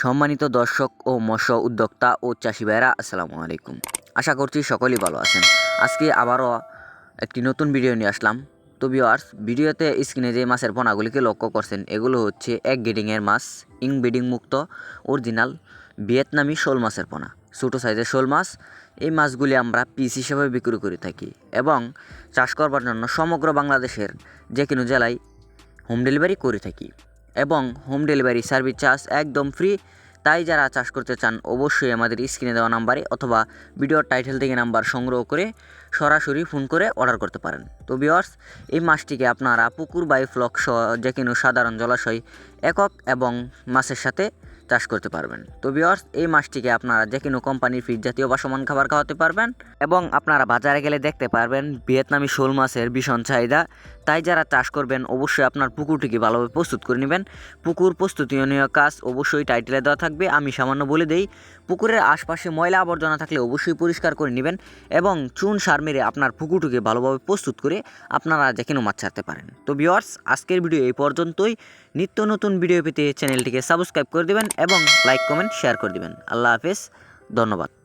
সম্মানিত দর্শক ও মৎস্য উদ্যোক্তা ও চাষি ভাইরা আসসালামু আলাইকুম। আশা করছি সকলেই ভালো আছেন। আজকে আবারও একটি নতুন ভিডিও নিয়ে আসলাম। তো ভিওয়ার্স ভিডিওতে স্ক্রিনে যে মাছের পোনাগুলিকে লক্ষ্য করছেন, এগুলো হচ্ছে এক গেডিংয়ের মাছ, ইং ব্রিডিং মুক্ত অরিজিনাল ভিয়েতনামি শোল মাছের পোনা। ছোটো সাইজের শোল মাছ, এই মাছগুলি আমরা পিস হিসেবে বিক্রি করে থাকি এবং চাষ করবার জন্য সমগ্র বাংলাদেশের যে কোনো জেলায় হোম ডেলিভারি করে থাকি। এবং হোম ডেলিভারি সার্ভিস চার্জ একদম ফ্রি। তাই যারা চাষ করতে চান, অবশ্যই আমাদের স্ক্রিনে দেওয়া নাম্বারে অথবা ভিডিওর টাইটেল থেকে নাম্বার সংগ্রহ করে সরাসরি ফোন করে অর্ডার করতে পারেন। তো বিয়ার্স এই মাছটিকে আপনারা পুকুর বাই ফ্লক সহ যে কোনো সাধারণ জলাশয়, একক এবং মাছের সাথে চাষ করতে পারবেন। তো বিয়ার্স এই মাছটিকে আপনারা যে কোনো কোম্পানির ফিড জাতীয় বা সমান খাবার খাওয়াতে পারবেন এবং আপনারা বাজারে গেলে দেখতে পারবেন ভিয়েতনামি শোল মাছের ভীষণ চাহিদা। তাই যারা চাষ করবেন, অবশ্যই আপনার পুকুরটিকে ভালোভাবে প্রস্তুত করে নেবেন। পুকুর প্রস্তুতীয় কাজ অবশ্যই টাইটেলে দেওয়া থাকবে। আমি সামান্য বলে দেই, পুকুরের আশপাশে ময়লা আবর্জনা থাকলে অবশ্যই পরিষ্কার করে নেবেন এবং চুন সার মেরে আপনার পুকুরটিকে ভালোভাবে প্রস্তুত করে আপনারা যে মাছ ছাড়তে পারেন। তো ভিওয়ার্স আজকের ভিডিও এই পর্যন্তই। নিত্য নতুন ভিডিও পেতে চ্যানেলটিকে সাবস্ক্রাইব করে দেবেন এবং লাইক, কমেন্ট, শেয়ার করে দেবেন। আল্লাহ হাফেজ, ধন্যবাদ।